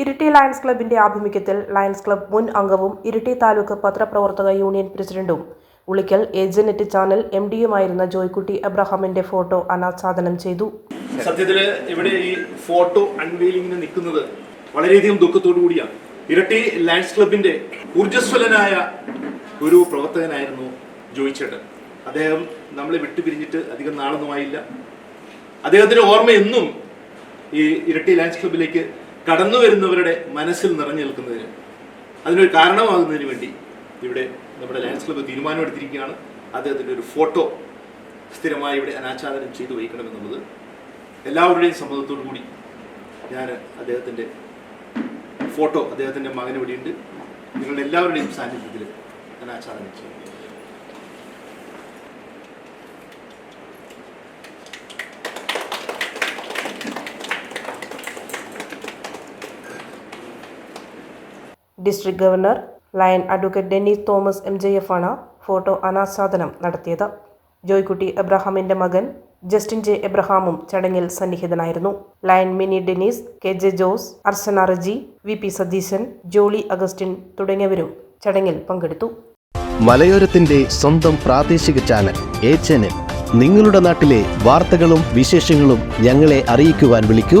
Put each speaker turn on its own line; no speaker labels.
Iritty lions ക്ലബിന്റെ ആഭിമുഖ്യത്തിൽ lions club മുൻ അംഗവും ഇരിട്ടി താലൂക്ക് പത്രപ്രവർത്തക യൂണിയൻ പ്രസിഡന്റും. ഉളിക്കൽ ഏജനെറ്റ് ചാനൽ എം ഡിയുമായിരുന്ന ജോയ്ക്കുട്ടി അബ്രഹാമിന്റെ ഫോട്ടോ അനാച്ഛാദനം ചെയ്തു.
സത്യത്തിൽ ഇവിടെ ഈ ഫോട്ടോ അൺവെയിലിംഗിന് നിൽക്കുന്നത് വളരെയധികം ദുഃഖത്തോടു കൂടിയാണ്. ഇരട്ടി ലയൺസ് ക്ലബിന്റെ ഊർജസ്വലനായ ഒരു പ്രവർത്തകനായിരുന്നു ജോയിച്ചേട്ടൻ. അദ്ദേഹം നമ്മളെ വിട്ടുപിരിഞ്ഞിട്ട് അധികം നാളൊന്നുമായില്ല അദ്ദേഹത്തിന്റെ ഓർമ്മ എന്നും ഈ ഇരട്ടി ലയൺസ് ക്ലബിലേക്ക് കടന്നു വരുന്നവരുടെ മനസ്സിൽ നിറഞ്ഞു നിൽക്കുന്നതിന് അതിനൊരു കാരണമാകുന്നതിന് വേണ്ടി ഇവിടെ നമ്മുടെ ലയൺസ് ക്ലബ്ബ് തീരുമാനമെടുത്തിരിക്കുകയാണ് അദ്ദേഹത്തിന്റെ ഒരു ഫോട്ടോ സ്ഥിരമായി ഇവിടെ അനാച്ഛാദനം ചെയ്തു വയ്ക്കണമെന്നുള്ളത് എല്ലാവരുടെയും സമ്മതത്തോടു കൂടി ഞാൻ അദ്ദേഹത്തിന്റെ ഫോട്ടോ അദ്ദേഹത്തിന്റെ മകൻ ഇവിടെയുണ്ട്. നിങ്ങളുടെ എല്ലാവരുടെയും സാന്നിധ്യത്തിൽ അനാച്ഛാദനം ചെയ്യും
district governor lion advocate Dennis Thomas M J F ആണ് ഫോട്ടോ അനാച്ഛാദനം നടത്തിയത്. ജോയ്ക്കുട്ടി എബ്രഹാമിന്റെ മകൻ ജസ്റ്റിൻ ജെ എബ്രഹാമും ചടങ്ങിൽ സന്നിഹിതനായിരുന്നു. Lion Mini Dennis K J Jose Archana Reji V P Satheesan Jolly Augustine തുടങ്ങിയവരും ചടങ്ങിൽ പങ്കെടുത്തു.
മലയോരത്തിന്റെ സ്വന്തം പ്രാദേശിക ചാനൽ എ ചാനൽ. നിങ്ങളുടെ നാട്ടിലെ വാർത്തകളും വിശേഷങ്ങളും ഞങ്ങളെ അറിയിക്കുവാൻ വിളിക്കൂ.